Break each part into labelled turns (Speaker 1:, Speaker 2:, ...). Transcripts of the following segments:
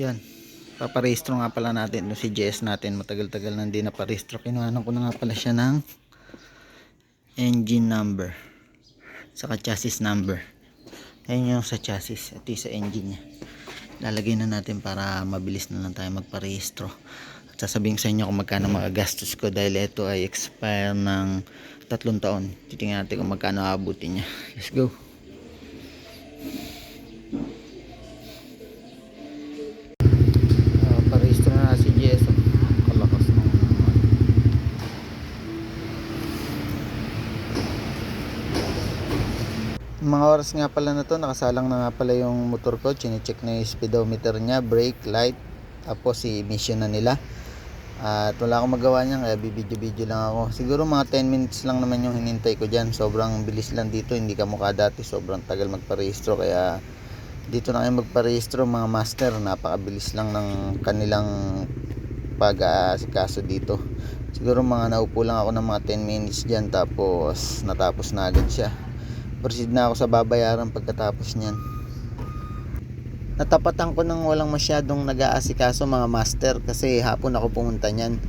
Speaker 1: Yan. Paparehistro nga pala natin no, si JS natin. Matagal-tagal na hindi na parehistro. Kinuhanan ko na nga pala siya ng engine number. Saka chassis number. Ayun yung sa chassis. Ito yung sa engine niya. Lalagay na natin para mabilis na lang tayo magparehistro. At sasabihin sa inyo kung magkano magagastos ko dahil ito ay expire ng tatlong taon. Titingnan natin kung magkano aabutin niya. Let's go. Mga oras nga pala na to, nakasalang na nga pala yung motor ko. Chine-check na yung speedometer niya, brake, light, tapos si emission na nila. At wala akong magawa niyan, kaya bibidyo-video lang ako. Siguro mga 10 minutes lang naman yung hinintay ko dyan. Sobrang bilis lang dito, hindi ka mukha dati. Sobrang tagal magparehistro, kaya dito na kayo magparehistro mga master. Napakabilis lang ng kanilang pag-aasikaso dito. Siguro mga naupo lang ako ng mga 10 minutes dyan, tapos natapos na agad siya proceed na ako sa babayaran pagkatapos niyan. Natapatan ko nang walang masyadong nag-aasikaso mga master kasi hapon ako pumunta niyan.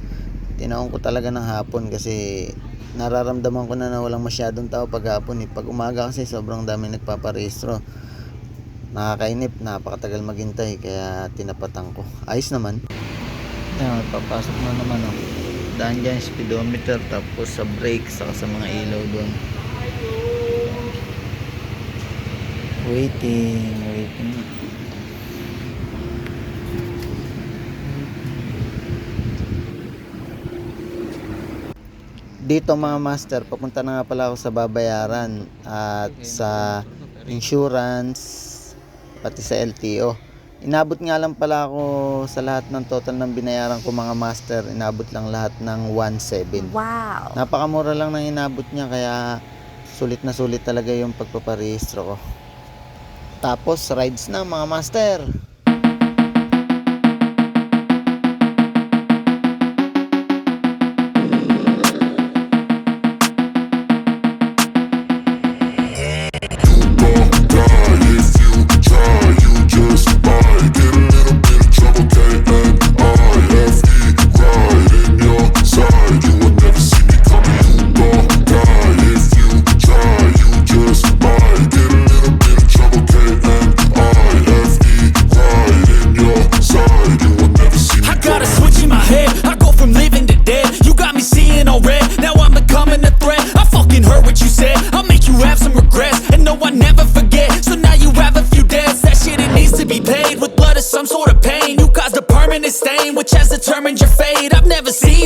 Speaker 1: Tinawag ko talaga ng hapon kasi nararamdaman ko na na walang masyadong tao pag hapon. Eh. Pag umaga kasi sobrang dami nagpaparehistro. Nakakainip, napakatagal maghintay kaya tinapatan ko. Ayos naman. Yan, papasok na naman oh. Daan dyan speedometer tapos sa brake saka sa mga ilaw doon. Waiting, waiting. Dito mga master, papunta na nga pala ako sa babayaran at sa insurance pati sa LTO. Inabot nga lang pala ako sa lahat ng total ng binayaran ko mga master, inabot lang lahat ng 1.7.
Speaker 2: Wow.
Speaker 1: Napakamura lang ng inabot niya kaya sulit na sulit talaga yung pagpaparehistro ko. Tapos rides na mga master.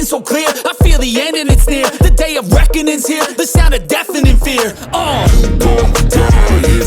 Speaker 3: So clear. I feel the end and it's near. The day of reckoning's here. The sound of deafening fear. Oh.